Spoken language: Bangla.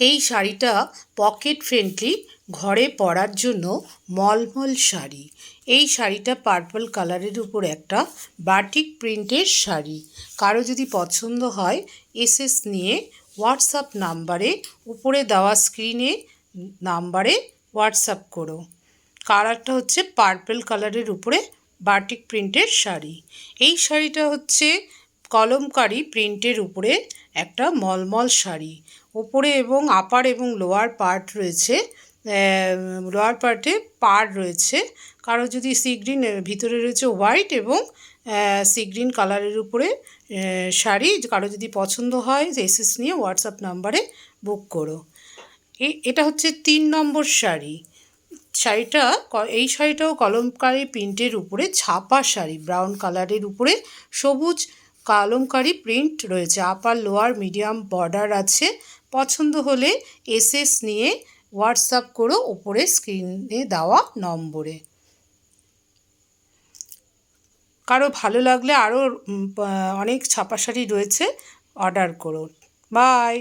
এই শাড়িটা পকেট ফ্রেন্ডলি ঘরে পরার জন্য মলমল শাড়ি। এই শাড়িটা পার্পল কালারের উপর একটা বাটিক প্রিন্টের শাড়ি। কারও যদি পছন্দ হয় এসএস নিয়ে হোয়াটসঅ্যাপ নাম্বারে উপরে দেওয়া স্ক্রিনে নাম্বারে হোয়াটসঅ্যাপ করো। কালারটা হচ্ছে পার্পল কালারের উপরে বাটিক প্রিন্টের শাড়ি। এই শাড়িটা হচ্ছে কলমকারি প্রিন্টের উপরে একটা মলমল শাড়ি। ওপরে এবং আপার এবং লোয়ার পার্ট রয়েছে লোয়ার পার্টে পাড় রয়েছে। কারও যদি সি গ্রিন ভিতরে রয়েছে হোয়াইট এবং সি গ্রিন কালারের উপরে শাড়ি। কারও যদি পছন্দ হয়, এসএস নিয়ে হোয়াটসঅ্যাপ নাম্বারে বুক করো। এটা হচ্ছে তিন নম্বর শাড়ি। শাড়িটা এই শাড়িটাও কলমকারি প্রিন্টের উপরে, ছাপা শাড়ি, ব্রাউন কালারের উপরে, সবুজ কালমকারি প্রিন্ট রয়েছে। আপার লোয়ার মিডিয়াম বর্ডার আছে। পছন্দ হলে এসএস নিয়ে হোয়াটসঅ্যাপ করো। ওপরে স্ক্রিনে দেওয়া নম্বরে। কারও ভালো লাগলে আরও অনেক ছাপা শাড়ি রয়েছে। অর্ডার করুন বাই